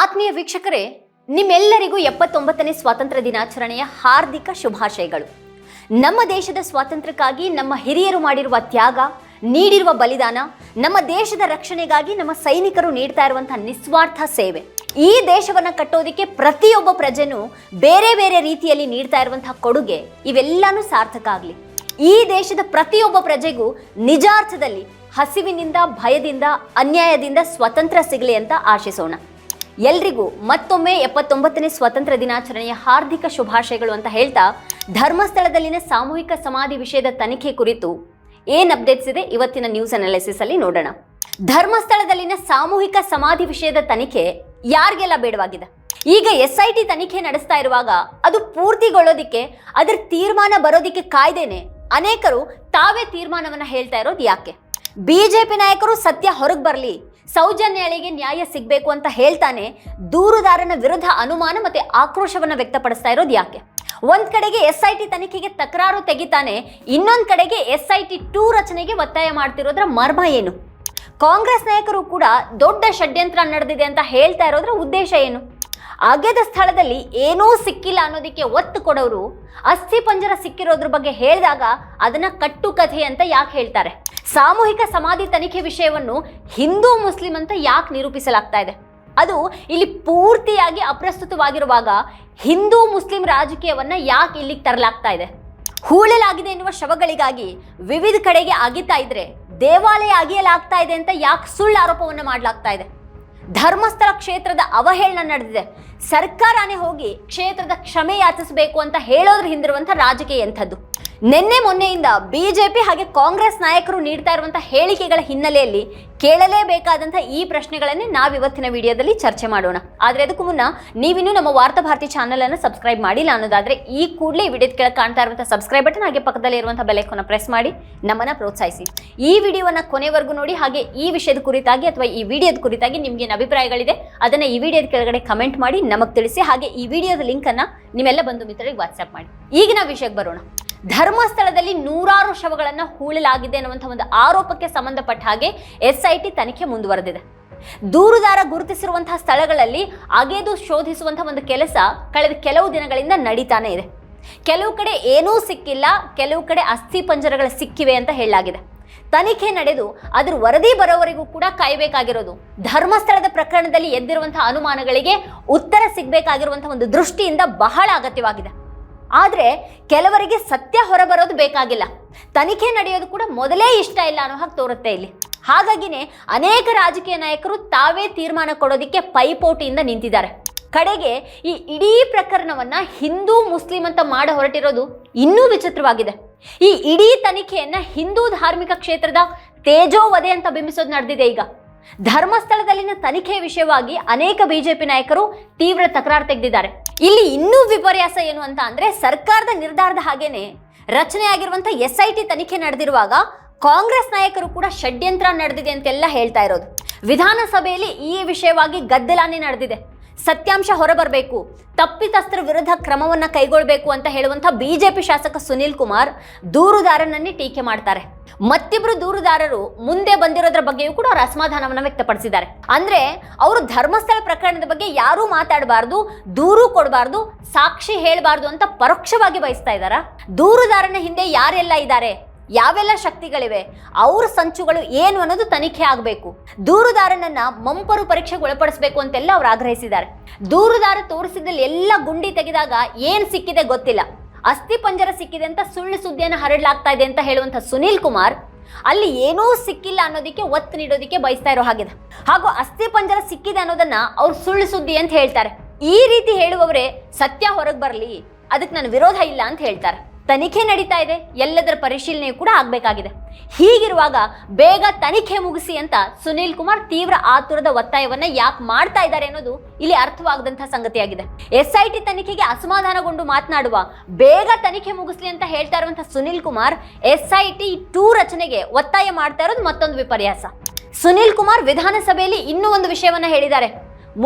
ಆತ್ಮೀಯ ವೀಕ್ಷಕರೇ, ನಿಮ್ಮೆಲ್ಲರಿಗೂ ಎಪ್ಪತ್ತೊಂಬತ್ತನೇ ಸ್ವಾತಂತ್ರ್ಯ ದಿನಾಚರಣೆಯ ಹಾರ್ದಿಕ ಶುಭಾಶಯಗಳು. ನಮ್ಮ ದೇಶದ ಸ್ವಾತಂತ್ರ್ಯಕ್ಕಾಗಿ, ನಮ್ಮ ಹಿರಿಯರು ಮಾಡಿರುವ ತ್ಯಾಗ, ನೀಡಿರುವ ಬಲಿದಾನ, ನಮ್ಮ ದೇಶದ ರಕ್ಷಣೆಗಾಗಿ ನಮ್ಮ ಸೈನಿಕರು ನೀಡ್ತಾ ಇರುವಂತಹ ನಿಸ್ವಾರ್ಥ ಸೇವೆ. ಈ ದೇಶವನ್ನ ಕಟ್ಟೋದಕ್ಕೆ ಪ್ರತಿಯೊಬ್ಬ ಪ್ರಜೆನು ಬೇರೆ ಬೇರೆ ರೀತಿಯಲ್ಲಿ ನೀಡ್ತಾ ಇರುವಂತಹ ಕೊಡುಗೆ ಇವೆಲ್ಲಾನು ಸಾರ್ಥಕ ಆಗಲಿ. ಈ ದೇಶದ ಪ್ರತಿಯೊಬ್ಬ ಪ್ರಜೆಗೂ ನಿಜಾರ್ಥದಲ್ಲಿ ಹಸಿವಿನಿಂದ, ಭಯದಿಂದ, ಅನ್ಯಾಯದಿಂದ ಸ್ವತಂತ್ರ ಸಿಗಲಿ ಅಂತ ಆಶಿಸೋಣ. ಎಲ್ರಿಗೂ ಮತ್ತೊಮ್ಮೆ ಎಪ್ಪತ್ತೊಂಬತ್ತನೇ ಸ್ವಾತಂತ್ರ್ಯ ದಿನಾಚರಣೆಯ ಹಾರ್ದಿಕ ಶುಭಾಶಯಗಳು ಅಂತ ಹೇಳ್ತಾ ಧರ್ಮಸ್ಥಳದಲ್ಲಿನ ಸಾಮೂಹಿಕ ಸಮಾಧಿ ವಿಷಯದ ತನಿಖೆ ಕುರಿತು ಏನ್ ಅಪ್ಡೇಟ್ಸ್ ಇದೆ ಇವತ್ತಿನ ನ್ಯೂಸ್ ಅನಾಲಿಸಿಸ್ ಅಲ್ಲಿ ನೋಡೋಣ. ಧರ್ಮಸ್ಥಳದಲ್ಲಿನ ಸಾಮೂಹಿಕ ಸಮಾಧಿ ವಿಷಯದ ತನಿಖೆ ಯಾರಿಗೆಲ್ಲ ಬೇಡವಾಗಿದೆ? ಈಗ ಎಸ್ ಐ ಟಿ ತನಿಖೆ ನಡೆಸ್ತಾ ಇರುವಾಗ ಅದು ಪೂರ್ತಿಗೊಳ್ಳೋದಿಕ್ಕೆ, ಅದರ ತೀರ್ಮಾನ ಬರೋದಿಕ್ಕೆ ಕಾಯ್ದೇನೆ ಅನೇಕರು ತಾವೇ ತೀರ್ಮಾನವನ್ನ ಹೇಳ್ತಾ ಇರೋದು ಯಾಕೆ? ಬಿಜೆಪಿ ನಾಯಕರು ಸತ್ಯ ಹೊರಗೆ ಬರಲಿ ಸೌಜನ್ಯಳಿಗೆ ನ್ಯಾಯ ಸಿಗಬೇಕು ಅಂತ ಹೇಳ್ತಾನೆ, ದೂರುದಾರನ ವಿರುದ್ಧ ಅನುಮಾನ ಮತ್ತೆ ಆಕ್ರೋಶವನ್ನು ವ್ಯಕ್ತಪಡಿಸ್ತಾ ಇರೋದು ಯಾಕೆ? ಒಂದ್ ಕಡೆಗೆ ಎಸ್ ಐ ಟಿ ತನಿಖೆಗೆ ತಕರಾರು ತೆಗಿತಾನೆ, ಇನ್ನೊಂದ್ ಕಡೆಗೆ ಎಸ್ ಐ ಟಿ ಟೂ ರಚನೆಗೆ ಒತ್ತಾಯ ಮಾಡ್ತಿರೋದ್ರ ಮರ್ಮ ಏನು? ಕಾಂಗ್ರೆಸ್ ನಾಯಕರು ಕೂಡ ದೊಡ್ಡ ಷಡ್ಯಂತ್ರ ನಡೆದಿದೆ ಅಂತ ಹೇಳ್ತಾ ಇರೋದ್ರ ಉದ್ದೇಶ ಏನು? ಅಗೆದ ಸ್ಥಳದಲ್ಲಿ ಏನೂ ಸಿಕ್ಕಿಲ್ಲ ಅನ್ನೋದಕ್ಕೆ ಒತ್ತು ಕೊಡೋರು, ಅಸ್ಥಿ ಪಂಜರ ಸಿಕ್ಕಿರೋದ್ರ ಬಗ್ಗೆ ಹೇಳಿದಾಗ ಅದನ್ನ ಕಟ್ಟು ಕಥೆ ಅಂತ ಯಾಕೆ ಹೇಳ್ತಾರೆ? ಸಾಮೂಹಿಕ ಸಮಾಧಿ ತನಿಖೆ ವಿಷಯವನ್ನು ಹಿಂದೂ ಮುಸ್ಲಿಂ ಅಂತ ಯಾಕೆ ನಿರೂಪಿಸಲಾಗ್ತಾ ಇದೆ? ಅದು ಇಲ್ಲಿ ಪೂರ್ತಿಯಾಗಿ ಅಪ್ರಸ್ತುತವಾಗಿರುವಾಗ ಹಿಂದೂ ಮುಸ್ಲಿಂ ರಾಜಕೀಯವನ್ನ ಯಾಕೆ ಇಲ್ಲಿಗೆ ತರಲಾಗ್ತಾ ಇದೆ? ಹೂಳಲಾಗಿದೆ ಎನ್ನುವ ಶವಗಳಿಗಾಗಿ ವಿವಿಧ ಕಡೆಗೆ ಅಗಿತಾ ಇದ್ರೆ ದೇವಾಲಯ ಅಗಿಯಲಾಗ್ತಾ ಇದೆ ಅಂತ ಯಾಕೆ ಸುಳ್ಳು ಆರೋಪವನ್ನು ಮಾಡಲಾಗ್ತಾ ಇದೆ? ಧರ್ಮಸ್ಥಳ ಕ್ಷೇತ್ರದ ಅವಹೇಳನ ನಡೆದಿದೆ. ಸರ್ಕಾರನೇ ಹೋಗಿ ಕ್ಷೇತ್ರದ ಕ್ಷಮೆ ಯಾಚಿಸಬೇಕು ಅಂತ ಹೇಳೋದ್ರ ಹಿಂದಿರುವಂಥ ರಾಜಕೀಯ ಎಂಥದ್ದು. ನಿನ್ನೆ ಮೊನ್ನೆಯಿಂದ ಬಿಜೆಪಿ ಹಾಗೆ ಕಾಂಗ್ರೆಸ್ ನಾಯಕರು ನೀಡ್ತಾ ಇರುವಂತಹ ಹೇಳಿಕೆಗಳ ಹಿನ್ನೆಲೆಯಲ್ಲಿ ಕೇಳಲೇಬೇಕಾದಂಥ ಈ ಪ್ರಶ್ನೆಗಳನ್ನೇ ನಾವು ಇವತ್ತಿನ ವಿಡಿಯೋದಲ್ಲಿ ಚರ್ಚೆ ಮಾಡೋಣ. ಆದರೆ ಅದಕ್ಕೂ ಮುನ್ನ ನೀವಿನ್ನೂ ನಮ್ಮ ವಾರ್ತಾ ಭಾರತಿ ಚಾನಲ್ ಅನ್ನು ಸಬ್ಸ್ಕ್ರೈಬ್ ಮಾಡಿಲ್ಲ ಅನ್ನೋದಾದ್ರೆ ಈ ಕೂಡಲೇ ವಿಡಿಯೋದ ಕೆಳಗೆ ಕಾಣ್ತಾ ಇರುವಂತಹ ಸಬ್ಸ್ಕ್ರೈಬ್ ಬಟನ್, ಹಾಗೆ ಪಕ್ಕದಲ್ಲಿ ಇರುವಂತಹ ಬೆಲೆಕನ್ನ ಪ್ರೆಸ್ ಮಾಡಿ ನಮ್ಮನ್ನ ಪ್ರೋತ್ಸಾಹಿಸಿ. ಈ ವಿಡಿಯೋವನ್ನ ಕೊನೆವರೆಗೂ ನೋಡಿ, ಹಾಗೆ ಈ ವಿಷಯದ ಕುರಿತಾಗಿ ಅಥವಾ ಈ ವಿಡಿಯೋದ ಕುರಿತಾಗಿ ನಿಮ್ಗೆ ಏನು ಅಭಿಪ್ರಾಯಗಳಿದೆ ಅದನ್ನ ಈ ವಿಡಿಯೋದ ಕೆಳಗಡೆ ಕಮೆಂಟ್ ಮಾಡಿ ನಮಗೆ ತಿಳಿಸಿ, ಹಾಗೆ ಈ ವಿಡಿಯೋದ ಲಿಂಕ್ ಅನ್ನ ನಿಮ್ಮೆಲ್ಲ ಬಂಧು ಮಿತ್ರರಿಗೆ ವಾಟ್ಸ್ಆಪ್ ಮಾಡಿ. ಈಗಿನ ವಿಷಯಕ್ಕೆ ಬರೋಣ. ಧರ್ಮಸ್ಥಳದಲ್ಲಿ ನೂರಾರು ಶವಗಳನ್ನು ಹೂಳಲಾಗಿದೆ ಅನ್ನುವಂಥ ಒಂದು ಆರೋಪಕ್ಕೆ ಸಂಬಂಧಪಟ್ಟ ಹಾಗೆ ಎಸ್ ಐ ಟಿ ತನಿಖೆ ಮುಂದುವರೆದಿದೆ. ದೂರುದಾರ ಗುರುತಿಸಿರುವಂತಹ ಸ್ಥಳಗಳಲ್ಲಿ ಅಗೆದು ಶೋಧಿಸುವಂತಹ ಒಂದು ಕೆಲಸ ಕಳೆದ ಕೆಲವು ದಿನಗಳಿಂದ ನಡೀತಾನೆ ಇದೆ. ಕೆಲವು ಕಡೆ ಏನೂ ಸಿಕ್ಕಿಲ್ಲ, ಕೆಲವು ಕಡೆ ಅಸ್ಥಿ ಪಂಜರಗಳು ಸಿಕ್ಕಿವೆ ಅಂತ ಹೇಳಲಾಗಿದೆ. ತನಿಖೆ ನಡೆದು ಅದರ ವರದಿ ಬರೋವರೆಗೂ ಕೂಡ ಕಾಯಬೇಕಾಗಿರೋದು. ಧರ್ಮಸ್ಥಳದ ಪ್ರಕರಣದಲ್ಲಿ ಎದ್ದಿರುವಂತಹ ಅನುಮಾನಗಳಿಗೆ ಉತ್ತರ ಸಿಗಬೇಕಾಗಿರುವಂತಹ ಒಂದು ದೃಷ್ಟಿಯಿಂದ ಬಹಳ ಅಗತ್ಯವಾಗಿದೆ. ಆದರೆ ಕೆಲವರಿಗೆ ಸತ್ಯ ಹೊರಬರೋದು ಬೇಕಾಗಿಲ್ಲ. ತನಿಖೆ ನಡೆಯೋದು ಕೂಡ ಮೊದಲೇ ಇಷ್ಟ ಇಲ್ಲ ಅನ್ನೋ ಹಾಗೆ ತೋರುತ್ತೆ ಇಲ್ಲಿ. ಹಾಗಾಗಿನೇ ಅನೇಕ ರಾಜಕೀಯ ನಾಯಕರು ತಾವೇ ತೀರ್ಮಾನ ಕೊಡೋದಕ್ಕೆ ಪೈಪೋಟಿಯಿಂದ ನಿಂತಿದ್ದಾರೆ. ಕಡೆಗೆ ಈ ಇಡೀ ಪ್ರಕರಣವನ್ನು ಹಿಂದೂ ಮುಸ್ಲಿಂ ಅಂತ ಮಾಡ ಹೊರಟಿರೋದು ಇನ್ನೂ ವಿಚಿತ್ರವಾಗಿದೆ. ಈ ಇಡೀ ತನಿಖೆಯನ್ನು ಹಿಂದೂ ಧಾರ್ಮಿಕ ಕ್ಷೇತ್ರದ ತೇಜೋವಧೆ ಅಂತ ಬಿಂಬಿಸೋದು ನಡೆದಿದೆ ಈಗ. ಧರ್ಮಸ್ಥಳದಲ್ಲಿನ ತನಿಖೆ ವಿಷಯವಾಗಿ ಅನೇಕ ಬಿಜೆಪಿ ನಾಯಕರು ತೀವ್ರ ತಕರಾರು ತೆಗೆದಿದ್ದಾರೆ. ಇಲ್ಲಿ ಇನ್ನೂ ವಿಪರ್ಯಾಸ ಏನು ಅಂತ ಅಂದ್ರೆ ಸರ್ಕಾರದ ನಿರ್ಧಾರದ ಹಾಗೇನೆ. ರಚನೆಯಾಗಿರುವಂತಹ ಎಸ್ ಐ ಟಿ ತನಿಖೆ ನಡೆದಿರುವಾಗ ಕಾಂಗ್ರೆಸ್ ನಾಯಕರು ಕೂಡ ಷಡ್ಯಂತ್ರ ನಡೆದಿದೆ ಅಂತೆಲ್ಲ ಹೇಳ್ತಾ ಇರೋದು. ವಿಧಾನಸಭೆಯಲ್ಲಿ ಈ ವಿಷಯವಾಗಿ ಗದ್ದಲಾನೆ ನಡೆದಿದೆ. ಸತ್ಯಾಂಶ ಹೊರಬರಬೇಕು. ತಪ್ಪಿತಸ್ಥರ ವಿರುದ್ಧ ಕ್ರಮವನ್ನು ಕೈಗೊಳ್ಳಬೇಕು ಅಂತ ಹೇಳುವಂತ ಬಿಜೆಪಿ ಶಾಸಕ ಸುನಿಲ್ ಕುಮಾರ್ ದೂರುದಾರನನ್ನೇ ಟೀಕೆ ಮಾಡ್ತಾರೆ. ಮತ್ತಿಬ್ರು ದೂರುದಾರರು ಮುಂದೆ ಬಂದಿರೋದ್ರ ಬಗ್ಗೆಯೂ ಕೂಡ ಅವರು ಅಸಮಾಧಾನವನ್ನ ವ್ಯಕ್ತಪಡಿಸಿದ್ದಾರೆ. ಅಂದ್ರೆ ಅವರು ಧರ್ಮಸ್ಥಳ ಪ್ರಕರಣದ ಬಗ್ಗೆ ಯಾರೂ ಮಾತಾಡಬಾರ್ದು, ದೂರು ಕೊಡಬಾರ್ದು, ಸಾಕ್ಷಿ ಹೇಳಬಾರ್ದು ಅಂತ ಪರೋಕ್ಷವಾಗಿ ಬಯಸ್ತಾ ಇದ್ದಾರಾ? ದೂರುದಾರನ ಹಿಂದೆ ಯಾರೆಲ್ಲ ಇದ್ದಾರೆ? ಯಾವೆಲ್ಲ ಶಕ್ತಿಗಳಿವೆ, ಅವ್ರ ಸಂಚುಗಳು ಏನು ಅನ್ನೋದು ತನಿಖೆ ಆಗಬೇಕು. ದೂರುದಾರನನ್ನ ಮಂಪರು ಪರೀಕ್ಷೆಗೆ ಒಳಪಡಿಸಬೇಕು ಅಂತೆಲ್ಲ ಅವ್ರು ಆಗ್ರಹಿಸಿದ್ದಾರೆ. ದೂರುದಾರ ತೋರಿಸಿದಲ್ಲಿ ಎಲ್ಲ ಗುಂಡಿ ತೆಗೆದಾಗ ಏನು ಸಿಕ್ಕಿದೆ ಗೊತ್ತಿಲ್ಲ. ಅಸ್ಥಿ ಪಂಜರ ಸಿಕ್ಕಿದೆ ಅಂತ ಸುಳ್ಳು ಸುದ್ದಿಯನ್ನು ಹರಡಲಾಗ್ತಾ ಇದೆ ಅಂತ ಹೇಳುವಂಥ ಸುನೀಲ್ ಕುಮಾರ್ ಅಲ್ಲಿ ಏನೂ ಸಿಕ್ಕಿಲ್ಲ ಅನ್ನೋದಕ್ಕೆ ಒತ್ತು ನೀಡೋದಕ್ಕೆ ಬಯಸ್ತಾ ಇರೋ ಹಾಗಿದೆ ಹಾಗೂ ಅಸ್ಥಿ ಪಂಜರ ಸಿಕ್ಕಿದೆ ಅನ್ನೋದನ್ನ ಅವ್ರು ಸುಳ್ಳು ಸುದ್ದಿ ಅಂತ ಹೇಳ್ತಾರೆ. ಈ ರೀತಿ ಹೇಳುವವರೇ ಸತ್ಯ ಹೊರಗೆ ಬರಲಿ, ಅದಕ್ಕೆ ನನ್ನ ವಿರೋಧ ಇಲ್ಲ ಅಂತ ಹೇಳ್ತಾರೆ. ತನಿಖೆ ನಡೀತಾ ಇದೆ, ಎಲ್ಲದರ ಪರಿಶೀಲನೆ ಕೂಡ ಆಗಬೇಕಾಗಿದೆ. ಹೀಗಿರುವಾಗ ಬೇಗ ತನಿಖೆ ಮುಗಿಸಿ ಅಂತ ಸುನೀಲ್ ಕುಮಾರ್ ತೀವ್ರ ಆತುರದ ಒತ್ತಾಯವನ್ನ ಯಾಕೆ ಮಾಡ್ತಾ ಇದ್ದಾರೆ ಅನ್ನೋದು ಇಲ್ಲಿ ಅರ್ಥವಾಗದಂತಹ ಸಂಗತಿಯಾಗಿದೆ. ಎಸ್ ಐ ಟಿ ತನಿಖೆಗೆ ಅಸಮಾಧಾನಗೊಂಡು ಮಾತನಾಡುವ ಬೇಗ ತನಿಖೆ ಮುಗಿಸ್ಲಿ ಅಂತ ಹೇಳ್ತಾ ಇರುವಂತಹ Sunil Kumar S I T two ರಚನೆಗೆ ಒತ್ತಾಯ ಮಾಡ್ತಾ ಇರೋದು ಮತ್ತೊಂದು ವಿಪರ್ಯಾಸ. ಸುನೀಲ್ ಕುಮಾರ್ ವಿಧಾನಸಭೆಯಲ್ಲಿ ಇನ್ನೂ ಒಂದು ವಿಷಯವನ್ನ ಹೇಳಿದ್ದಾರೆ.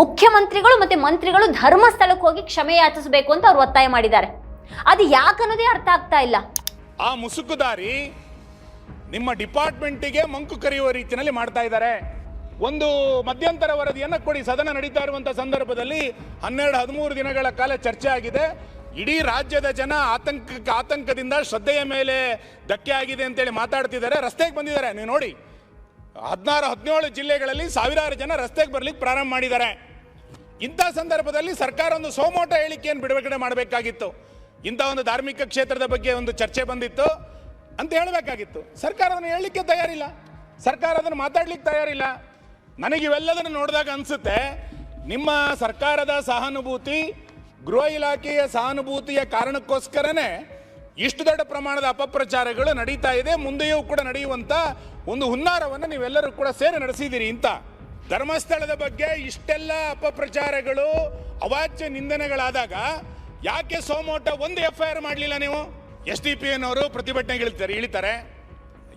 ಮುಖ್ಯಮಂತ್ರಿಗಳು ಮತ್ತೆ ಮಂತ್ರಿಗಳು ಧರ್ಮಸ್ಥಳಕ್ಕೆ ಹೋಗಿ ಕ್ಷಮೆ ಯಾಚಿಸಬೇಕು ಅಂತ ಅವರು ಒತ್ತಾಯ ಮಾಡಿದ್ದಾರೆ. ಅದು ಯಾಕನ್ನೋದೇ ಅರ್ಥ ಆಗ್ತಾ ಇಲ್ಲ. ಆ ಮುಸುಕುದಾರಿ ನಿಮ್ಮ ಡಿಪಾರ್ಟ್ಮೆಂಟಿಗೆ ಮಂಕು ಕರೆಯುವ ರೀತಿಯಲ್ಲಿ ಮಾಡ್ತಾ ಇದ್ದಾರೆ. ಒಂದು ಮಧ್ಯಂತರ ವರದಿಯನ್ನು ಕೊಡಿ. ಸದನ ನಡೀತಾ ಇರುವಂಥ ಸಂದರ್ಭದಲ್ಲಿ ಹನ್ನೆರಡು, ಹದಿಮೂರು ದಿನಗಳ ಕಾಲ ಚರ್ಚೆ ಆಗಿದೆ. ಇಡೀ ರಾಜ್ಯದ ಜನ ಆತಂಕ, ಆತಂಕದಿಂದ ಶ್ರದ್ಧೆಯ ಮೇಲೆ ಧಕ್ಕೆ ಆಗಿದೆ ಅಂತೇಳಿ ಮಾತಾಡ್ತಿದ್ದಾರೆ. ರಸ್ತೆಗೆ ಬಂದಿದ್ದಾರೆ. ನೀವು ನೋಡಿ, ಹದಿನಾರು, ಹದಿನೇಳು ಜಿಲ್ಲೆಗಳಲ್ಲಿ ಸಾವಿರಾರು ಜನ ರಸ್ತೆಗೆ ಬರ್ಲಿಕ್ಕೆ ಪ್ರಾರಂಭ ಮಾಡಿದ್ದಾರೆ. ಇಂಥ ಸಂದರ್ಭದಲ್ಲಿ ಸರ್ಕಾರ ಒಂದು ಸೋಮೋಟ ಹೇಳಿಕೆಯನ್ನು ಬಿಡುಗಡೆ ಮಾಡಬೇಕಾಗಿತ್ತು. ಇಂಥ ಒಂದು ಧಾರ್ಮಿಕ ಕ್ಷೇತ್ರದ ಬಗ್ಗೆ ಒಂದು ಚರ್ಚೆ ಬಂದಿತ್ತು ಅಂತ ಹೇಳಬೇಕಾಗಿತ್ತು. ಸರ್ಕಾರ ಅದನ್ನು ಹೇಳಲಿಕ್ಕೆ ತಯಾರಿಲ್ಲ. ಸರ್ಕಾರ ಅದನ್ನು ಮಾತಾಡ್ಲಿಕ್ಕೆ ತಯಾರಿಲ್ಲ. ನನಗೆ ಇವೆಲ್ಲದನ್ನು ನೋಡಿದಾಗ ಅನಿಸುತ್ತೆ, ನಿಮ್ಮ ಸರ್ಕಾರದ ಸಹಾನುಭೂತಿ, ಗೃಹ ಇಲಾಖೆಯ ಸಹಾನುಭೂತಿಯ ಕಾರಣಕ್ಕೋಸ್ಕರನೇ ಇಷ್ಟು ದೊಡ್ಡ ಪ್ರಮಾಣದ ಅಪಪ್ರಚಾರಗಳು ನಡೀತಾ ಇದೆ. ಮುಂದೆಯೂ ಕೂಡ ನಡೆಯುವಂತ ಒಂದು ಹುನ್ನಾರವನ್ನು ನೀವೆಲ್ಲರೂ ಕೂಡ ಸೇರಿ ನಡೆಸಿದ್ದೀರಿ ಅಂತ. ಧರ್ಮಸ್ಥಳದ ಬಗ್ಗೆ ಇಷ್ಟೆಲ್ಲ ಅಪಪ್ರಚಾರಗಳು, ಅವಾಚ್ಯ ನಿಂದನೆಗಳಾದಾಗ ಯಾಕೆ ಸೋಮೋಟ ಒಂದು ಎಫ್ ಐ ಆರ್ ಮಾಡಲಿಲ್ಲ ನೀವು? ಎಸ್ ಡಿ ಪಿ ಎನ್ನವರು ಪ್ರತಿಭಟನೆಗೆ ಇಳಿತಾರೆ ಇಳಿತಾರೆ.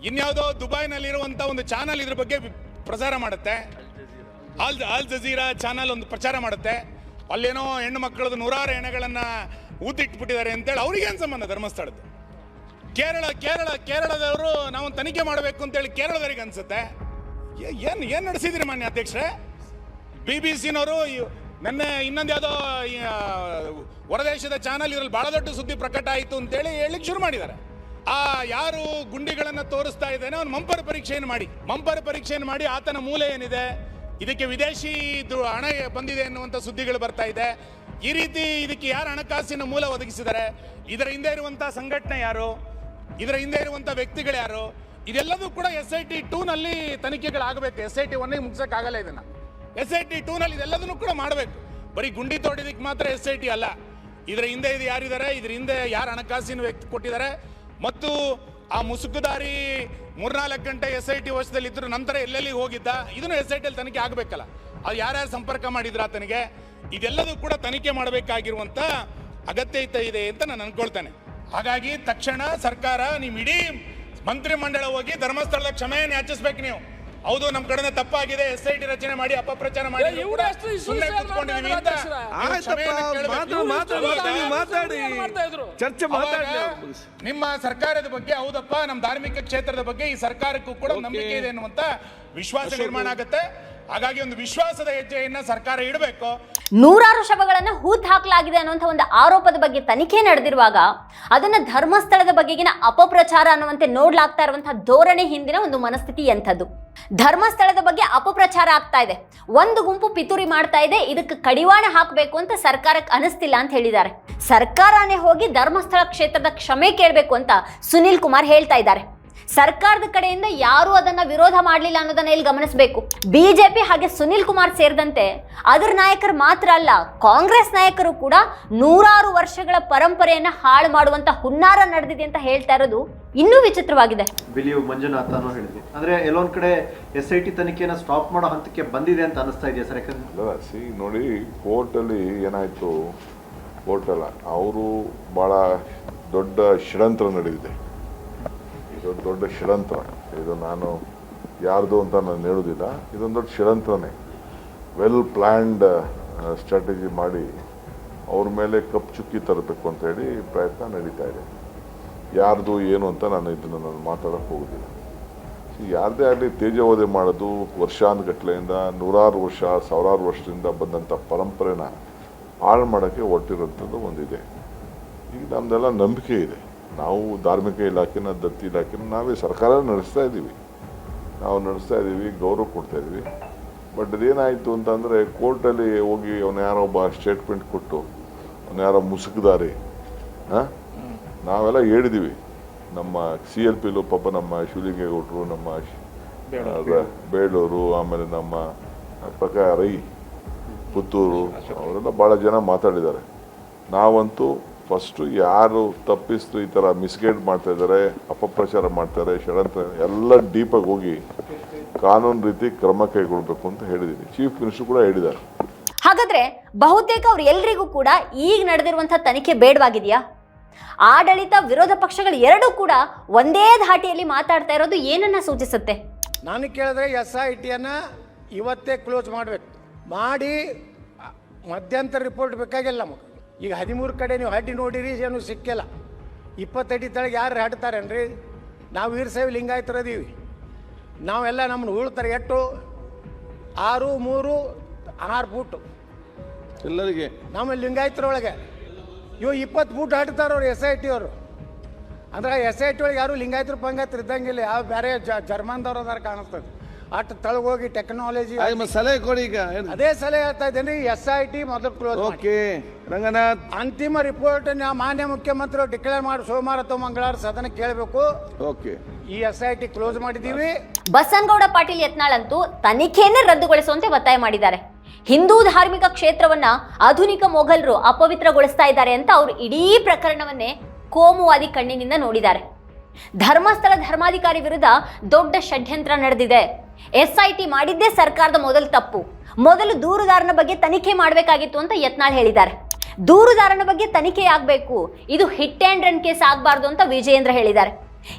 ಇನ್ಯಾವುದೋ ದುಬೈನಲ್ಲಿರುವಂಥ ಒಂದು ಚಾನಲ್ ಇದ್ರ ಬಗ್ಗೆ ಪ್ರಸಾರ ಮಾಡುತ್ತೆ. ಆಲ್ ಆಲ್ ಜಜೀರಾ ಚಾನಲ್ ಒಂದು ಪ್ರಚಾರ ಮಾಡುತ್ತೆ. ಅಲ್ಲೇನೋ ಹೆಣ್ಣು ಮಕ್ಕಳದು ನೂರಾರು ಹೆಣೆಗಳನ್ನು ಊತಿಟ್ಬಿಟ್ಟಿದ್ದಾರೆ ಅಂತೇಳಿ ಅವ್ರಿಗೇನು ಸಂಬಂಧ ಧರ್ಮಸ್ಥಳದ್ದು? ಕೇರಳ ಕೇರಳ, ಕೇರಳದವರು ನಾವು ತನಿಖೆ ಮಾಡಬೇಕು ಅಂತೇಳಿ ಕೇರಳದವರಿಗೆ ಅನ್ಸುತ್ತೆ. ಏನ್ ಏನ್ ನಡೆಸಿದಿರಿ ಮಾನ್ಯ ಅಧ್ಯಕ್ಷರೇ? ಬಿ ಬಿ ಸಿನವರು ನಿನ್ನೆ ಇನ್ನೊಂದು ಯಾವುದೋ ಹೊರದೇಶದ ಚಾನಲ್ ಇದ್ರಲ್ಲಿ ಬಹಳ ದೊಡ್ಡ ಸುದ್ದಿ ಪ್ರಕಟ ಆಯಿತು ಅಂತೇಳಿ ಹೇಳಿಕ್ ಶುರು ಮಾಡಿದ್ದಾರೆ. ಆ, ಯಾರು ಗುಂಡಿಗಳನ್ನು ತೋರಿಸ್ತಾ ಇದ್ದಾನೆ ಅವ್ನು ಮಂಪರ್ ಪರೀಕ್ಷೆಯನ್ನು ಮಾಡಿ. ಮಂಪರ್ ಪರೀಕ್ಷೆಯನ್ನು ಮಾಡಿ ಆತನ ಮೂಲ ಏನಿದೆ? ಇದಕ್ಕೆ ವಿದೇಶಿ ಹಣ ಬಂದಿದೆ ಎನ್ನುವಂಥ ಸುದ್ದಿಗಳು ಬರ್ತಾ ಇದೆ. ಈ ರೀತಿ ಇದಕ್ಕೆ ಯಾರು ಹಣಕಾಸಿನ ಮೂಲ ಒದಗಿಸಿದ್ದಾರೆ? ಇದರ ಹಿಂದೆ ಇರುವಂಥ ಸಂಘಟನೆ ಯಾರು? ಇದರ ಹಿಂದೆ ಇರುವಂಥ ವ್ಯಕ್ತಿಗಳು ಯಾರು? ಇದೆಲ್ಲದೂ ಕೂಡ ಎಸ್ ಐ ಟಿ ಟೂನಲ್ಲಿ ತನಿಖೆಗಳಾಗಬೇಕು. ಎಸ್ ಐ ಟಿ ಒನ್ನಿಗೆ ಮುಗ್ಸೋಕ್ಕಾಗಲ್ಲ ಇದನ್ನ. ಎಸ್ ಐ ಟಿ ಟೂನಲ್ಲಿ ಇದೆಲ್ಲದನ್ನು ಕೂಡ ಮಾಡಬೇಕು. ಬರೀ ಗುಂಡಿ ತೋಡಿದಕ್ಕೆ ಮಾತ್ರ ಎಸ್ ಐ ಟಿ ಅಲ್ಲ. ಇದರ ಹಿಂದೆ ಇದು ಯಾರಿದ್ದಾರೆ? ಇದ್ರ ಹಿಂದೆ ಯಾರು ಹಣಕಾಸಿನ ವ್ಯಕ್ತಿ ಕೊಟ್ಟಿದ್ದಾರೆ? ಮತ್ತು ಆ ಮುಸುಕುದಾರಿ ಮೂರ್ನಾಲ್ಕು ಗಂಟೆ ಎಸ್ ಐ ಟಿ ವರ್ಷದಲ್ಲಿ ಇದ್ರು ನಂತರ ಎಲ್ಲೆಲ್ಲಿ ಹೋಗಿದ್ದ? ಇದನ್ನು ಎಸ್ ಐ ಟಿಯಲ್ಲಿ ತನಿಖೆ ಆಗಬೇಕಲ್ಲ. ಅದು ಯಾರ್ಯಾರು ಸಂಪರ್ಕ ಮಾಡಿದ್ರ ಆತನಿಗೆ? ಇದೆಲ್ಲದೂ ಕೂಡ ತನಿಖೆ ಮಾಡಬೇಕಾಗಿರುವಂತ ಅಗತ್ಯತೆ ಇದೆ ಅಂತ ನಾನು ಅನ್ಕೊಳ್ತೇನೆ. ಹಾಗಾಗಿ ತಕ್ಷಣ ಸರ್ಕಾರ ನಿಮ್ಮ ಇಡೀ ಮಂತ್ರಿಮಂಡಲ ಹೋಗಿ ಧರ್ಮಸ್ಥಳದ ಕ್ಷಮೆಯನ್ನು ಯಾಚಿಸ್ಬೇಕು ನೀವು. ಹೌದು ನಮ್ಮ ಕಡೆ ತಪ್ಪಾಗಿದೆ. ಎಸ್ ಐ ಟಿ ರಚನೆ ಮಾಡಿ ಅಪಪ್ರಚಾರ ಮಾಡಿ? ಚರ್ಚೆ ನಿಮ್ಮ ಸರ್ಕಾರದ ಬಗ್ಗೆ ಹೌದಪ್ಪ ನಮ್ಮ ಧಾರ್ಮಿಕ ಕ್ಷೇತ್ರದ ಬಗ್ಗೆ ಈ ಸರ್ಕಾರಕ್ಕೂ ಕೂಡ ನಂಬಿಕೆ ಇದೆ ಅನ್ನುವಂತ ವಿಶ್ವಾಸ ನಿರ್ಮಾಣ ಆಗುತ್ತೆ. ಹಾಗಾಗಿ ಒಂದು ವಿಶ್ವಾಸದ ಹೆಜ್ಜೆಯನ್ನ ಸರ್ಕಾರ ಇಡಬೇಕು. ನೂರಾರು ಶವಗಳನ್ನು ಹೂತ್ ಹಾಕಲಾಗಿದೆ ಅನ್ನುವಂಥ ಒಂದು ಆರೋಪದ ಬಗ್ಗೆ ತನಿಖೆ ನಡೆದಿರುವಾಗ ಅದನ್ನ ಧರ್ಮಸ್ಥಳದ ಬಗೆಗಿನ ಅಪಪ್ರಚಾರ ಅನ್ನುವಂತೆ ನೋಡ್ಲಾಗ್ತಾ ಇರುವಂತಹ ಧೋರಣೆ ಹಿಂದಿನ ಒಂದು ಮನಸ್ಥಿತಿ ಎಂಥದ್ದು. ಧರ್ಮಸ್ಥಳದ ಬಗ್ಗೆ ಅಪಪ್ರಚಾರ ಆಗ್ತಾ ಇದೆ. ಒಂದು ಗುಂಪು ಪಿತೂರಿ ಮಾಡ್ತಾ ಇದೆ, ಇದಕ್ಕೆ ಕಡಿವಾಣ ಹಾಕಬೇಕು ಅಂತ ಸರ್ಕಾರಕ್ಕೆ ಅನಿಸ್ತಿಲ್ಲ ಅಂತ ಹೇಳಿದ್ದಾರೆ. ಸರ್ಕಾರನೇ ಹೋಗಿ ಧರ್ಮಸ್ಥಳ ಕ್ಷೇತ್ರದ ಕ್ಷಮೆ ಕೇಳಬೇಕು ಅಂತ ಸುನಿಲ್ ಕುಮಾರ್ ಹೇಳ್ತಾ ಇದ್ದಾರೆ. ಸರ್ಕಾರದ ಕಡೆಯಿಂದ ಯಾರೂ ಅದನ್ನ ವಿರೋಧ ಮಾಡಲಿಲ್ಲ ಅನ್ನೋದನ್ನ ಇಲ್ಲಿ ಗಮನಿಸಬೇಕು. ಬಿಜೆಪಿ ಹಾಗೆ ಸುನಿಲ್ ಕುಮಾರ್ ಸೇರಿದಂತೆ ಅದರ ನಾಯಕರು ಮಾತ್ರ ಅಲ್ಲ ಕಾಂಗ್ರೆಸ್ ನಾಯಕರು ಕೂಡ ನೂರಾರು ವರ್ಷಗಳ ಪರಂಪರೆಯನ್ನ ಹಾಳು ಮಾಡುವಂತ ಹುನ್ನಾರ ನಡೆದಿದೆ ಅಂತ ಹೇಳ್ತಾ ಇರೋದು ಇನ್ನೂ ವಿಚಿತ್ರವಾಗಿದೆ. ಬಿಲಿಯು ಮಂಜುನಾಥ್ ಅನ್ನೋ ಹೇಳಿದ್ವಿ ಅಂದ್ರೆ ಎಲ್ಲೊಂದ್ ಕಡೆ ಎಸ್ ಐ ಟಿ ತನಿಖೆನ ಸ್ಟಾಪ್ ಮಾಡೋ ಹಂತಕ್ಕೆ ಬಂದಿದೆ ಅಂತ ಅನಿಸ್ತಾ ಇದೆಯಾ ಸರ್? ಯಾಕಂದ್ರೆ ಅಲ್ಲ ಸಿ ನೋಡಿ ಏನಾಯ್ತು ಏನಾಯಿತು? ಅಲ್ಲ ಅವರು ಬಹಳ ದೊಡ್ಡ ಷಡ್ಯಂತ್ರ ನಡೆದಿದೆ. ಇದು ದೊಡ್ಡ ಷಡ್ಯಂತ್ರ ಇದು ನಾನು ಯಾರ್ದು ಅಂತ ನಾನು ಹೇಳೋದಿಲ್ಲ. ಇದೊಂದು ದೊಡ್ಡ ಷಡ್ಯಂತ್ರನೇ ವೆಲ್ ಪ್ಲ್ಯಾಂಡ್ ಸ್ಟ್ರಾಟಜಿ ಮಾಡಿ ಅವ್ರ ಮೇಲೆ ಕಪ್ ಚುಕ್ಕಿ ತರಬೇಕು ಅಂತ ಹೇಳಿ ಪ್ರಯತ್ನ ನಡೀತಾ ಇದೆ. ಯಾರ್ದು ಏನು ಅಂತ ನಾನು ಇದನ್ನು ನಾನು ಮಾತಾಡೋಕೆ ಹೋಗೋದಿಲ್ಲ. ಯಾರದೇ ಆಗಲಿ ತೇಜವಧೆ ಮಾಡೋದು ವರ್ಷಾನುಗಟ್ಲೆಯಿಂದ ನೂರಾರು ವರ್ಷ, ಸಾವಿರಾರು ವರ್ಷದಿಂದ ಬಂದಂಥ ಪರಂಪರೆನ ಹಾಳು ಮಾಡೋಕ್ಕೆ ಹೊರಟಿರೋಂಥದ್ದು ಒಂದಿದೆ. ಈಗ ನಮ್ಮದೆಲ್ಲ ನಂಬಿಕೆ ಇದೆ. ನಾವು ಧಾರ್ಮಿಕ ಇಲಾಖೆನ ದತ್ತಿ ಇಲಾಖೆನ ನಾವೇ ಸರ್ಕಾರ ನಡೆಸ್ತಾ ಇದ್ದೀವಿ. ನಾವು ನಡೆಸ್ತಾ ಇದ್ದೀವಿ ಗೌರವ ಕೊಡ್ತಾ ಇದ್ದೀವಿ. ಬಟ್ ಅದೇನಾಯಿತು ಅಂತಂದರೆ ಕೋರ್ಟಲ್ಲಿ ಹೋಗಿ ಅವನು ಯಾರೋ ಒಬ್ಬ ಸ್ಟೇಟ್ಮೆಂಟ್ ಕೊಟ್ಟು ಅವನು ಯಾರೋ ಮುಸುಕುದಾರಿ ಹಾಂ? ನಾವೆಲ್ಲ ಹೇಳಿದ್ದೀವಿ ನಮ್ಮ ಸಿ ಎಲ್ ಪಿಲು ಪಾಪ ನಮ್ಮ ಶಿವಲಿಂಗೇಗೌಡರು ನಮ್ಮ ಬೇಳೂರು ಆಮೇಲೆ ನಮ್ಮ ಪ್ರಕಾರ ರೈ ಪುತ್ತೂರು ಅವರೆಲ್ಲ ಭಾಳ ಜನ ಮಾತಾಡಿದ್ದಾರೆ. ನಾವಂತೂ ಫಸ್ಟು ಯಾರು ತಪ್ಪಿಸ್ತು ಈ ಥರ ಮಿಸ್ಗೈಡ್ ಮಾಡ್ತಾ ಇದ್ದಾರೆ ಅಪಪ್ರಚಾರ ಮಾಡ್ತಾರೆ ಷಡಂತ್ರ ಎಲ್ಲ ಡೀಪಾಗಿ ಹೋಗಿ ಕಾನೂನು ರೀತಿ ಕ್ರಮ ಕೈಗೊಳ್ಬೇಕು ಅಂತ ಹೇಳಿದ್ದೀನಿ ಚೀಫ್ ಮಿನಿಸ್ಟರ್ ಕೂಡ ಹೇಳಿದ್ದಾರೆ. ಹಾಗಾದ್ರೆ ಬಹುತೇಕ ಅವ್ರು ಎಲ್ರಿಗೂ ಕೂಡ ಈಗ ನಡೆದಿರುವಂತಹ ತನಿಖೆ ಬೇಡವಾಗಿದೆಯಾ? ಆಡಳಿತ ವಿರೋಧ ಪಕ್ಷಗಳು ಎರಡೂ ಕೂಡ ಒಂದೇ ಧಾಟಿಯಲ್ಲಿ ಮಾತಾಡ್ತಾ ಇರೋದು ಏನನ್ನ ಸೂಚಿಸುತ್ತೆ? ನಾನು ಕೇಳಿದ್ರೆ ಎಸ್ ಐ ಟಿಯನ್ನು ಇವತ್ತೇ ಕ್ಲೋಸ್ ಮಾಡಬೇಕು. ಮಾಡಿ ಮಧ್ಯಂತರ ರಿಪೋರ್ಟ್ ಬೇಕಾಗಿಲ್ಲ ನಮಗೆ. ಈಗ ಹದಿಮೂರು ಕಡೆ ನೀವು ಹಡ್ಡಿ ನೋಡಿರಿ ಏನು ಸಿಕ್ಕಿಲ್ಲ. ಇಪ್ಪತ್ತಡಿ ತಳಗೆ ಯಾರು ಹಡ್ತಾರೇನ್ರಿ ನಾವು ವೀರಶೈವ ಲಿಂಗಾಯತರದೀವಿ. ನಾವೆಲ್ಲ ನಮ್ಮನ್ನು ಉಳ್ತಾರೆ ಎಟ್ಟು ಆರು ಮೂರು ಆರು ಫೂಟು ಎಲ್ಲರಿಗೆ. ನಮ್ಮ ಲಿಂಗಾಯತರೊಳಗೆ. ಇವು ಇಪ್ಪತ್ತು ಫೂಟ್ ಹಾಡ್ತಾರವ್ರು ಎಸ್ ಐ ಟಿ ಅವರು. ಅಂದ್ರೆ ಎಸ್ ಐ ಟಿ ಒಳಗೆ ಯಾರು ಲಿಂಗಾಯತರು ಪಂಗಾಯತರು ಇದ್ದಂಗಿಲ್ಲ ಯಾವ ಬೇರೆ ಜರ್ಮನ್ದವ್ರು ಅದಾರ ಕಾಣಿಸ್ತದೆ. ಅಷ್ಟು ತಳಗೋಗಿ ಟೆಕ್ನಾಲಜಿ ಸಲಹೆ ಕೊಡಿ ಈಗ. ಏನು? ಅದೇ ಸಲಹೆ ಹೇಳ್ತಾ ಇದ್ದೇನೆ ಎಸ್ ಐ ಟಿ ಮೊದಲು ಕ್ಲೋಸ್ ಮಾಡಿ. ಓಕೆ ರಂಗನಾಥ್. ಅಂತಿಮ ರಿಪೋರ್ಟ್ ಮಾನ್ಯ ಮುಖ್ಯಮಂತ್ರಿ ಡಿಕ್ಲೇರ್ ಮಾಡಿ ಸೋಮವಾರ ಅಥವಾ ಮಂಗಳವಾರ ಸದನ ಕೇಳಬೇಕು. ಓಕೆ. ಈ ಎಸ್ ಐ ಟಿ ಕ್ಲೋಸ್ ಮಾಡಿದ್ದೀವಿ. ಬಸನಗೌಡ ಪಾಟೀಲ್ ಯತ್ನಾಳ್ ಅಂತೂ ತನಿಖೆಯನ್ನೇ ರದ್ದುಗೊಳಿಸುವಂತೆ ಒತ್ತಾಯ ಮಾಡಿದ್ದಾರೆ. ಹಿಂದೂ ಧಾರ್ಮಿಕ ಕ್ಷೇತ್ರವನ್ನ ಆಧುನಿಕ ಮೊಘಲರು ಅಪವಿತ್ರಗೊಳಿಸ್ತಾ ಇದ್ದಾರೆ ಅಂತ ಅವರು ಇಡೀ ಪ್ರಕರಣವನ್ನೇ ಕೋಮುವಾದಿ ಕಣ್ಣಿನಿಂದ ನೋಡಿದ್ದಾರೆ. ಧರ್ಮಸ್ಥಳ ಧರ್ಮಾಧಿಕಾರಿ ವಿರುದ್ಧ ದೊಡ್ಡ ಷಡ್ಯಂತ್ರ ನಡೆದಿದೆ. ಎಸ್ಐಟಿ ಮಾಡಿದ್ದೇ ಸರ್ಕಾರದ ಮೊದಲು ತಪ್ಪು. ಮೊದಲು ದೂರುದಾರನ ಬಗ್ಗೆ ತನಿಖೆ ಮಾಡಬೇಕಾಗಿತ್ತು ಅಂತ ಯತ್ನಾಳ್ ಹೇಳಿದ್ದಾರೆ. ದೂರುದಾರನ ಬಗ್ಗೆ ತನಿಖೆ ಆಗಬೇಕು. ಇದು ಹಿಟ್ ಆ್ಯಂಡ್ ರನ್ ಕೇಸ್ ಆಗಬಾರ್ದು ಅಂತ ವಿಜಯೇಂದ್ರ ಹೇಳಿದ್ದಾರೆ.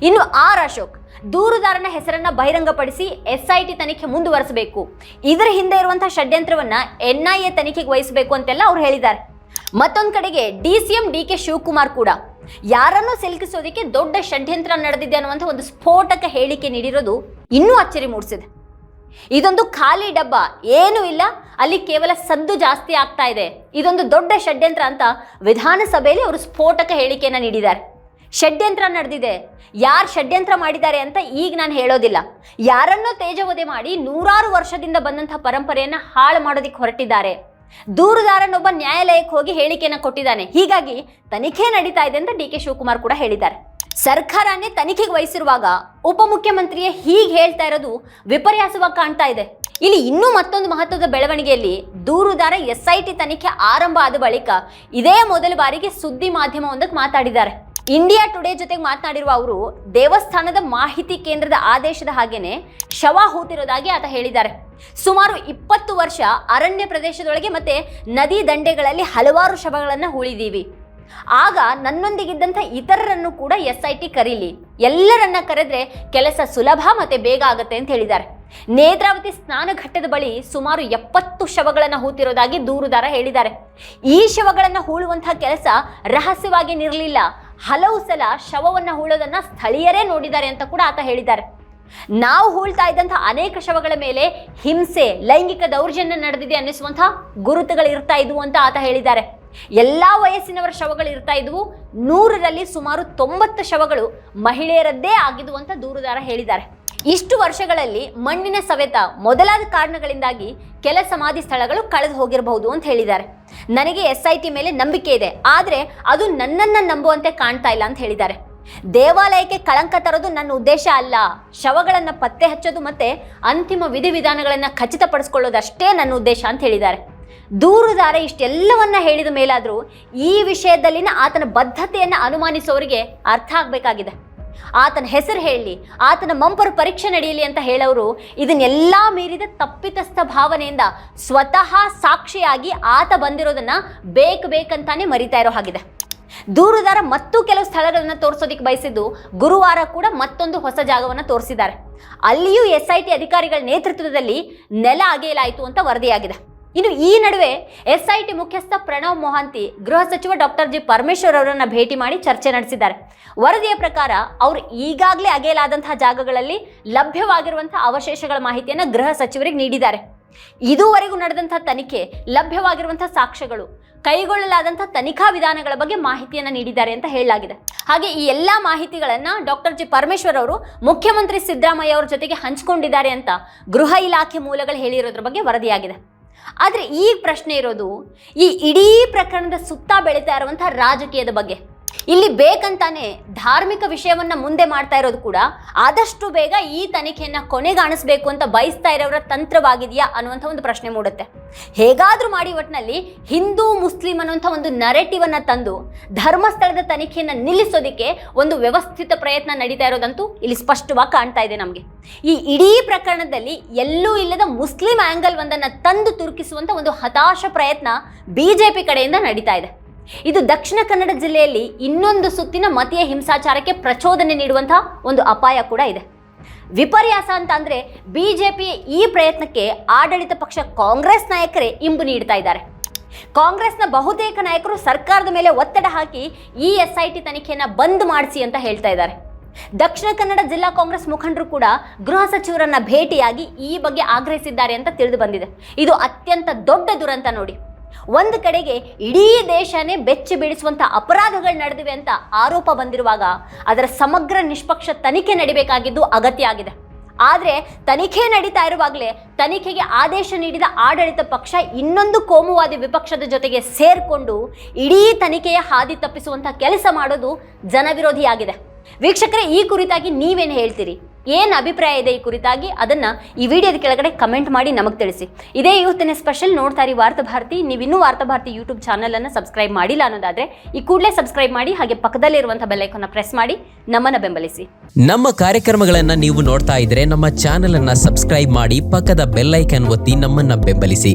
ಇನ್ನು ಆರ್ ಅಶೋಕ್, ದೂರುದಾರನ ಹೆಸರನ್ನ ಬಹಿರಂಗಪಡಿಸಿ ಎಸ್ ಐ ಟಿ ತನಿಖೆ ಮುಂದುವರಿಸಬೇಕು. ಇದರ ಹಿಂದೆ ಇರುವಂತಹ ಷಡ್ಯಂತ್ರವನ್ನ ಎನ್ಐಎ ತನಿಖೆಗೆ ವಹಿಸಬೇಕು ಅಂತೆಲ್ಲ ಅವ್ರು ಹೇಳಿದ್ದಾರೆ. ಮತ್ತೊಂದು ಕಡೆಗೆ D C M D K Shivakumar ಕೂಡ. ಯಾರನ್ನೂ ಸಿಲುಕಿಸೋದಕ್ಕೆ ದೊಡ್ಡ ಷಡ್ಯಂತ್ರ ನಡೆದಿದೆ ಅನ್ನುವಂಥ ಒಂದು ಸ್ಫೋಟಕ ಹೇಳಿಕೆ ನೀಡಿರೋದು ಇನ್ನೂ ಅಚ್ಚರಿ ಮೂಡಿಸಿದೆ. ಇದೊಂದು ಖಾಲಿ ಡಬ್ಬ, ಏನೂ ಇಲ್ಲ, ಅಲ್ಲಿ ಕೇವಲ ಸದ್ದು ಜಾಸ್ತಿ ಆಗ್ತಾ ಇದೆ. ಇದೊಂದು ದೊಡ್ಡ ಷಡ್ಯಂತ್ರ ಅಂತ ವಿಧಾನಸಭೆಯಲ್ಲಿ ಅವರು ಸ್ಫೋಟಕ ಹೇಳಿಕೆಯನ್ನು ನೀಡಿದ್ದಾರೆ. ಷಡ್ಯಂತ್ರ ನಡೆದಿದೆ. ಯಾರು ಷಡ್ಯಂತ್ರ ಮಾಡಿದ್ದಾರೆ ಅಂತ ಈಗ ನಾನು ಹೇಳೋದಿಲ್ಲ. ಯಾರನ್ನೋ ತೇಜವಧೆ ಮಾಡಿ ನೂರಾರು ವರ್ಷದಿಂದ ಬಂದಂಥ ಪರಂಪರೆಯನ್ನು ಹಾಳು ಮಾಡೋದಕ್ಕೆ ಹೊರಟಿದ್ದಾರೆ. ದೂರುದಾರನೊಬ್ಬ ನ್ಯಾಯಾಲಯಕ್ಕೆ ಹೋಗಿ ಹೇಳಿಕೆಯನ್ನು ಕೊಟ್ಟಿದ್ದಾನೆ. ಹೀಗಾಗಿ ತನಿಖೆ ನಡೀತಾ ಇದೆ ಅಂತ ಡಿ ಕೆ ಶಿವಕುಮಾರ್ ಕೂಡ ಹೇಳಿದ್ದಾರೆ. ಸರ್ಕಾರನೇ ತನಿಖೆಗೆ ವಹಿಸಿರುವಾಗ ಉಪಮುಖ್ಯಮಂತ್ರಿಯೇ ಹೀಗೆ ಹೇಳ್ತಾ ಇರೋದು ವಿಪರ್ಯಾಸವಾಗಿ ಕಾಣ್ತಾ ಇದೆ. ಇಲ್ಲಿ ಇನ್ನೂ ಮತ್ತೊಂದು ಮಹತ್ವದ ಬೆಳವಣಿಗೆಯಲ್ಲಿ ದೂರುದಾರ ಎಸ್ ಐ ಟಿ ತನಿಖೆ ಆರಂಭ ಆದ ಬಳಿಕ ಇದೇ ಮೊದಲ ಬಾರಿಗೆ ಸುದ್ದಿ ಮಾಧ್ಯಮವೊಂದಕ್ಕೆ ಮಾತಾಡಿದ್ದಾರೆ. ಇಂಡಿಯಾ ಟುಡೇ ಜೊತೆಗೆ ಮಾತನಾಡಿರುವ ಅವರು, ದೇವಸ್ಥಾನದ ಮಾಹಿತಿ ಕೇಂದ್ರದ ಆದೇಶದ ಹಾಗೇನೆ ಶವ ಹೂತಿರೋದಾಗಿ ಆತ ಹೇಳಿದ್ದಾರೆ. ಸುಮಾರು ಇಪ್ಪತ್ತು ವರ್ಷ ಅರಣ್ಯ ಪ್ರದೇಶದೊಳಗೆ ಮತ್ತೆ ನದಿ ದಂಡೆಗಳಲ್ಲಿ ಹಲವಾರು ಶವಗಳನ್ನು ಹೂಳಿದೀವಿ ಆಗ ನನ್ನೊಂದಿಗಿದ್ದಂಥ ಇತರರನ್ನು ಕೂಡ ಎಸ್ ಐ ಟಿ ಕರೀಲಿ. ಎಲ್ಲರನ್ನ ಕರೆದ್ರೆ ಕೆಲಸ ಸುಲಭ ಮತ್ತೆ ಬೇಗ ಆಗುತ್ತೆ ಅಂತ ಹೇಳಿದ್ದಾರೆ. ನೇತ್ರಾವತಿ ಸ್ನಾನ ಘಟ್ಟದ ಬಳಿ ಸುಮಾರು ಎಪ್ಪತ್ತು ಶವಗಳನ್ನು ಹೂತಿರೋದಾಗಿ ದೂರುದಾರ ಹೇಳಿದ್ದಾರೆ. ಈ ಶವಗಳನ್ನು ಹೂಳುವಂತಹ ಕೆಲಸ ರಹಸ್ಯವಾಗಿ ನಿರಲಿಲ್ಲ. ಹಲವು ಸಲ ಶವವನ್ನು ಹೂಳೋದನ್ನ ಸ್ಥಳೀಯರೇ ನೋಡಿದ್ದಾರೆ ಅಂತ ಕೂಡ ಆತ ಹೇಳಿದ್ದಾರೆ. ನಾವು ಹೂಳ್ತಾ ಇದ್ದಂಥ ಅನೇಕ ಶವಗಳ ಮೇಲೆ ಹಿಂಸೆ, ಲೈಂಗಿಕ ದೌರ್ಜನ್ಯ ನಡೆದಿದೆ ಅನ್ನಿಸುವಂತಹ ಗುರುತುಗಳು ಇರ್ತಾ ಇದ್ವು ಅಂತ ಆತ ಹೇಳಿದ್ದಾರೆ. ಎಲ್ಲ ವಯಸ್ಸಿನವರ ಶವಗಳು ಇರ್ತಾ ಇದ್ವು. ನೂರರಲ್ಲಿ ಸುಮಾರು ತೊಂಬತ್ತು ಶವಗಳು ಮಹಿಳೆಯರದ್ದೇ ಆಗಿದ್ವು ಅಂತ ದೂರುದಾರ ಹೇಳಿದ್ದಾರೆ. ಇಷ್ಟು ವರ್ಷಗಳಲ್ಲಿ ಮಣ್ಣಿನ ಸವೆತ ಮೊದಲಾದ ಕಾರಣಗಳಿಂದಾಗಿ ಕೆಲ ಸಮಾಧಿ ಸ್ಥಳಗಳು ಕಳೆದು ಹೋಗಿರಬಹುದು ಅಂತ ಹೇಳಿದ್ದಾರೆ. ನನಗೆ ಎಸ್ ಐ ಟಿ ಮೇಲೆ ನಂಬಿಕೆ ಇದೆ. ಆದರೆ ಅದು ನನ್ನನ್ನು ನಂಬುವಂತೆ ಕಾಣ್ತಾ ಇಲ್ಲ ಅಂತ ಹೇಳಿದ್ದಾರೆ. ದೇವಾಲಯಕ್ಕೆ ಕಳಂಕ ತರೋದು ನನ್ನ ಉದ್ದೇಶ ಅಲ್ಲ. ಶವಗಳನ್ನು ಪತ್ತೆ ಹಚ್ಚೋದು ಮತ್ತೆ ಅಂತಿಮ ವಿಧಿವಿಧಾನಗಳನ್ನು ಖಚಿತಪಡಿಸ್ಕೊಳ್ಳೋದಷ್ಟೇ ನನ್ನ ಉದ್ದೇಶ ಅಂತ ಹೇಳಿದ್ದಾರೆ. ದೂರುದಾರ ಇಷ್ಟೆಲ್ಲವನ್ನ ಹೇಳಿದ ಮೇಲಾದರೂ ಈ ವಿಷಯದಲ್ಲಿನ ಆತನ ಬದ್ಧತೆಯನ್ನು ಅನುಮಾನಿಸೋರಿಗೆ ಅರ್ಥ ಆಗಬೇಕಾಗಿದೆ. ಆತನ ಹೆಸರು ಹೇಳಲಿ ಆತನ ಮಂಪರು ಪರೀಕ್ಷೆ ನಡೆಯಲಿ ಅಂತ ಹೇಳೋರು ಇದನ್ನೆಲ್ಲ ಮೀರಿದ ತಪ್ಪಿತಸ್ಥ ಭಾವನೆಯಿಂದ ಸ್ವತಃ ಸಾಕ್ಷಿಯಾಗಿ ಆತ ಬಂದಿರೋದನ್ನ ಬೇಕು ಬೇಕಂತಾನೆ ಮರಿತಾ ಇರೋ ಹಾಗಿದೆ. ದೂರುದಾರ ಮತ್ತು ಕೆಲವು ಸ್ಥಳಗಳನ್ನು ತೋರಿಸೋದಕ್ಕೆ ಬಯಸಿದ್ದು ಗುರುವಾರ ಕೂಡ ಮತ್ತೊಂದು ಹೊಸ ಜಾಗವನ್ನು ತೋರಿಸಿದ್ದಾರೆ. ಅಲ್ಲಿಯೂ ಎಸ್ ಐ ಟಿ ಅಧಿಕಾರಿಗಳ ನೇತೃತ್ವದಲ್ಲಿ ನೆಲ ಅಗೆಯಲಾಯಿತು ಅಂತ ವರದಿಯಾಗಿದೆ. ಇನ್ನು ಈ ನಡುವೆ ಎಸ್ ಐ ಟಿ ಮುಖ್ಯಸ್ಥ ಪ್ರಣವ್ ಮೊಹಾಂತಿ, ಗೃಹ ಸಚಿವ ಡಾಕ್ಟರ್ ಜಿ ಪರಮೇಶ್ವರ್ ಅವರನ್ನು ಭೇಟಿ ಮಾಡಿ ಚರ್ಚೆ ನಡೆಸಿದ್ದಾರೆ. ವರದಿಯ ಪ್ರಕಾರ ಅವರು ಈಗಾಗಲೇ ಅಗೆಯಲಾದಂತಹ ಜಾಗಗಳಲ್ಲಿ ಲಭ್ಯವಾಗಿರುವಂತಹ ಅವಶೇಷಗಳ ಮಾಹಿತಿಯನ್ನು ಗೃಹ ಸಚಿವರಿಗೆ ನೀಡಿದ್ದಾರೆ. ಇದುವರೆಗೂ ನಡೆದಂಥ ತನಿಖೆ ಲಭ್ಯವಾಗಿರುವಂಥ ಸಾಕ್ಷ್ಯಗಳು, ಕೈಗೊಳ್ಳಲಾದಂಥ ತನಿಖಾ ವಿಧಾನಗಳ ಬಗ್ಗೆ ಮಾಹಿತಿಯನ್ನು ನೀಡಿದ್ದಾರೆ ಅಂತ ಹೇಳಲಾಗಿದೆ. ಹಾಗೆ ಈ ಎಲ್ಲ ಮಾಹಿತಿಗಳನ್ನು ಡಾಕ್ಟರ್ ಜಿ ಪರಮೇಶ್ವರ್ ಅವರು ಮುಖ್ಯಮಂತ್ರಿ ಸಿದ್ದರಾಮಯ್ಯ ಅವರ ಜೊತೆಗೆ ಹಂಚಿಕೊಂಡಿದ್ದಾರೆ ಅಂತ ಗೃಹ ಇಲಾಖೆ ಮೂಲಗಳು ಹೇಳಿರೋದ್ರ ಬಗ್ಗೆ ವರದಿಯಾಗಿದೆ. ಆದರೆ ಈ ಪ್ರಶ್ನೆ ಇರೋದು ಈ ಇಡೀ ಪ್ರಕರಣದ ಸುತ್ತ ಬೆಳೀತಾ ಇರುವಂಥ ರಾಜಕೀಯದ ಬಗ್ಗೆ. ಇಲ್ಲಿ ಬೇಕಂತಾನೆ ಧಾರ್ಮಿಕ ವಿಷಯವನ್ನ ಮುಂದೆ ಮಾಡ್ತಾ ಇರೋದು ಕೂಡ ಆದಷ್ಟು ಬೇಗ ಈ ತನಿಖೆಯನ್ನ ಕೊನೆಗಾಣಿಸ್ಬೇಕು ಅಂತ ಬಯಸ್ತಾ ಇರೋರ ತಂತ್ರವಾಗಿದೆಯಾ ಅನ್ನುವಂಥ ಒಂದು ಪ್ರಶ್ನೆ ಮೂಡುತ್ತೆ. ಹೇಗಾದ್ರೂ ಮಾಡಿ ಒಟ್ಟಿನಲ್ಲಿ ಹಿಂದೂ, ಮುಸ್ಲಿಂ ಅನ್ನುವಂಥ ಒಂದು ನರೇಟಿವ್ ಅನ್ನ ತಂದು ಧರ್ಮಸ್ಥಳದ ತನಿಖೆಯನ್ನ ನಿಲ್ಲಿಸೋದಿಕ್ಕೆ ಒಂದು ವ್ಯವಸ್ಥಿತ ಪ್ರಯತ್ನ ನಡೀತಾ ಇರೋದಂತೂ ಇಲ್ಲಿ ಸ್ಪಷ್ಟವಾಗಿ ಕಾಣ್ತಾ ಇದೆ ನಮಗೆ. ಈ ಇಡೀ ಪ್ರಕರಣದಲ್ಲಿ ಎಲ್ಲೂ ಇಲ್ಲದ ಮುಸ್ಲಿಂ ಆಂಗಲ್ ಒಂದನ್ನು ತಂದು ತುರುಕಿಸುವಂತ ಒಂದು ಹತಾಶ ಪ್ರಯತ್ನ ಬಿಜೆಪಿ ಕಡೆಯಿಂದ ನಡೀತಾ ಇದೆ. ಇದು ದಕ್ಷಿಣ ಕನ್ನಡ ಜಿಲ್ಲೆಯಲ್ಲಿ ಇನ್ನೊಂದು ಸುತ್ತಿನ ಮತೀಯ ಹಿಂಸಾಚಾರಕ್ಕೆ ಪ್ರಚೋದನೆ ನೀಡುವಂತಹ ಒಂದು ಅಪಾಯ ಕೂಡ ಇದೆ. ವಿಪರ್ಯಾಸ ಅಂತ ಅಂದ್ರೆ ಬಿಜೆಪಿ ಈ ಪ್ರಯತ್ನಕ್ಕೆ ಆಡಳಿತ ಪಕ್ಷ ಕಾಂಗ್ರೆಸ್ ನಾಯಕರೇ ಇಂಬು ನೀಡ್ತಾ ಇದ್ದಾರೆ. ಕಾಂಗ್ರೆಸ್ನ ಬಹುತೇಕ ನಾಯಕರು ಸರ್ಕಾರದ ಮೇಲೆ ಒತ್ತಡ ಹಾಕಿ ಈ ಎಸ್ ಐ ಟಿ ತನಿಖೆಯನ್ನು ಬಂದ್ ಮಾಡಿಸಿ ಅಂತ ಹೇಳ್ತಾ ಇದ್ದಾರೆ. ದಕ್ಷಿಣ ಕನ್ನಡ ಜಿಲ್ಲಾ ಕಾಂಗ್ರೆಸ್ ಮುಖಂಡರು ಕೂಡ ಗೃಹ ಸಚಿವರನ್ನ ಭೇಟಿಯಾಗಿ ಈ ಬಗ್ಗೆ ಆಗ್ರಹಿಸಿದ್ದಾರೆ ಅಂತ ತಿಳಿದು ಬಂದಿದೆ. ಇದು ಅತ್ಯಂತ ದೊಡ್ಡ ದುರಂತ ನೋಡಿ. ಒಂದು ಕಡೆಗೆ ಇಡೀ ದೇಶನೇ ಬೆಚ್ಚಿ ಬೀಳಿಸುವಂಥ ಅಪರಾಧಗಳು ನಡೆದಿವೆ ಅಂತ ಆರೋಪ ಬಂದಿರುವಾಗ ಅದರ ಸಮಗ್ರ ನಿಷ್ಪಕ್ಷ ತನಿಖೆ ನಡಿಬೇಕಾಗಿದ್ದು ಅಗತ್ಯ ಆಗಿದೆ. ಆದರೆ ತನಿಖೆ ನಡೀತಾ ಇರುವಾಗಲೇ ತನಿಖೆಗೆ ಆದೇಶ ನೀಡಿದ ಆಡಳಿತ ಪಕ್ಷ ಇನ್ನೊಂದು ಕೋಮುವಾದಿ ವಿಪಕ್ಷದ ಜೊತೆಗೆ ಸೇರಿಕೊಂಡು ಇಡೀ ತನಿಖೆಯ ಹಾದಿ ತಪ್ಪಿಸುವಂಥ ಕೆಲಸ ಮಾಡೋದು ಜನವಿರೋಧಿಯಾಗಿದೆ. ವೀಕ್ಷಕರೇ, ಈ ಕುರಿತಾಗಿ ನೀವೇನು ಹೇಳ್ತೀರಿ? ಏನು ಅಭಿಪ್ರಾಯ ಇದೆ ಈ ಕುರಿತಾಗಿ ಅದನ್ನು ಈ ವಿಡಿಯೋದ ಕೆಳಗಡೆ ಕಮೆಂಟ್ ಮಾಡಿ ನಮಗೆ ತಿಳಿಸಿ. ಇದೇ ಇವತ್ತಿನ ಸ್ಪೆಷಲ್ ನೋಡ್ತಾ ಇರಿ ವಾರ್ತಾ ಭಾರತಿ. ನೀವು ಇನ್ನೂ ವಾರ್ತಾ ಭಾರತಿ ಯೂಟ್ಯೂಬ್ ಚಾನಲನ್ನು ಸಬ್ಸ್ಕ್ರೈಬ್ ಮಾಡಿಲ್ಲ ಅನ್ನೋದಾದರೆ ಈ ಕೂಡಲೇ ಸಬ್ಸ್ಕ್ರೈಬ್ ಮಾಡಿ, ಹಾಗೆ ಪಕ್ಕದಲ್ಲಿರುವಂಥ ಬೆಲೈಕನ್ನು ಪ್ರೆಸ್ ಮಾಡಿ, ನಮ್ಮನ್ನು ಬೆಂಬಲಿಸಿ. ನಮ್ಮ ಕಾರ್ಯಕ್ರಮಗಳನ್ನು ನೀವು ನೋಡ್ತಾ ಇದ್ರೆ ನಮ್ಮ ಚಾನಲನ್ನು ಸಬ್ಸ್ಕ್ರೈಬ್ ಮಾಡಿ, ಪಕ್ಕದ ಬೆಲ್ಲೈಕನ್ ಒತ್ತಿ ನಮ್ಮನ್ನು ಬೆಂಬಲಿಸಿ.